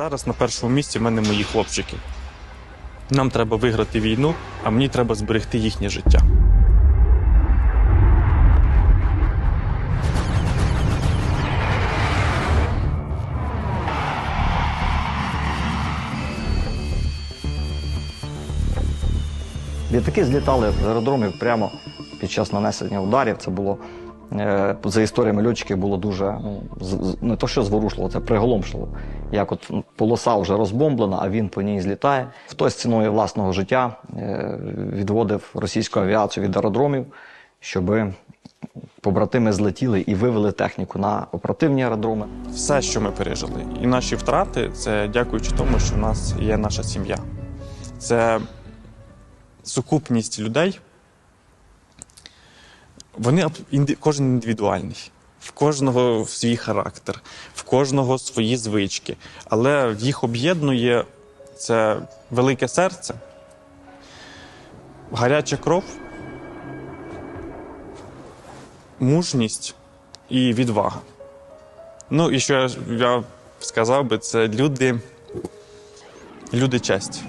Зараз на першому місці в мене мої хлопчики. Нам треба виграти війну, а мені треба зберегти їхнє життя. Літаки злітали з аеродромів прямо під час нанесення ударів. Це було за історіями льотчиків було дуже ну, не то, що зворушливо, це приголомшливо. Як от полоса вже розбомблена, а він по ній злітає. Хтось ціною власного життя е, відводив російську авіацію від аеродромів, щоб побратими злетіли і вивели техніку на оперативні аеродроми. Все, що ми пережили, і наші втрати, це дякуючи тому, що в нас є наша сім'я. Це сукупність людей. Вони кожен індивідуальний. В кожного свій характер, в кожного свої звички. Але їх об'єднує це велике серце, гаряча кров, мужність і відвага. Ну, і що я, сказав би, це люди, люди честі.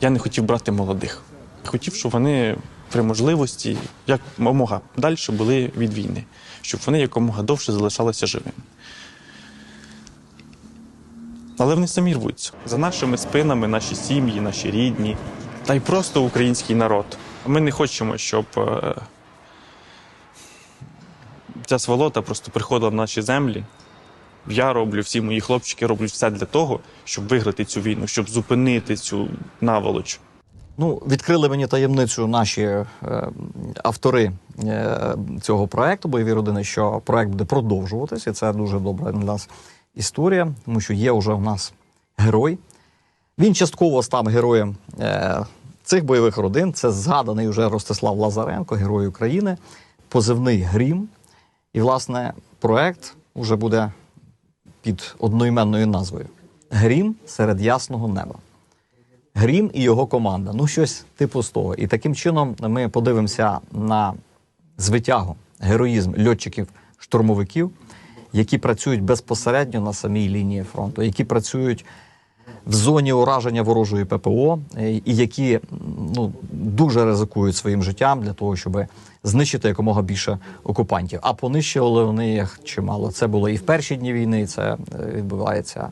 Я не хотів брати молодих. Хотів, щоб вони при можливості якомога далі були від війни, щоб вони якомога довше залишалися живими. Але вони самі рвуться. За нашими спинами, наші сім'ї, наші рідні, та й просто український народ. Ми не хочемо, щоб е, ця сволота просто приходила в наші землі. Я роблю, всі мої хлопчики роблять все для того, щоб виграти цю війну, щоб зупинити цю наволоч. Ну, відкрили мені таємницю наші е, автори е, цього проекту бойові родини, що проект буде продовжуватися. Це дуже добра для нас історія, тому що є вже у нас герой. Він частково став героєм е, цих бойових родин. Це згаданий вже Ростислав Лазаренко, герой України, позивний Грім. І, власне, проект вже буде під одноіменною назвою Грім серед ясного неба. Грім і його команда. Ну, щось типу з того. І таким чином ми подивимося на звитягу, героїзм льотчиків-штурмовиків, які працюють безпосередньо на самій лінії фронту, які працюють в зоні ураження ворожої ППО, і які ну, дуже ризикують своїм життям для того, щоб знищити якомога більше окупантів. А понищували вони їх чимало. Це було і в перші дні війни, і це е, відбувається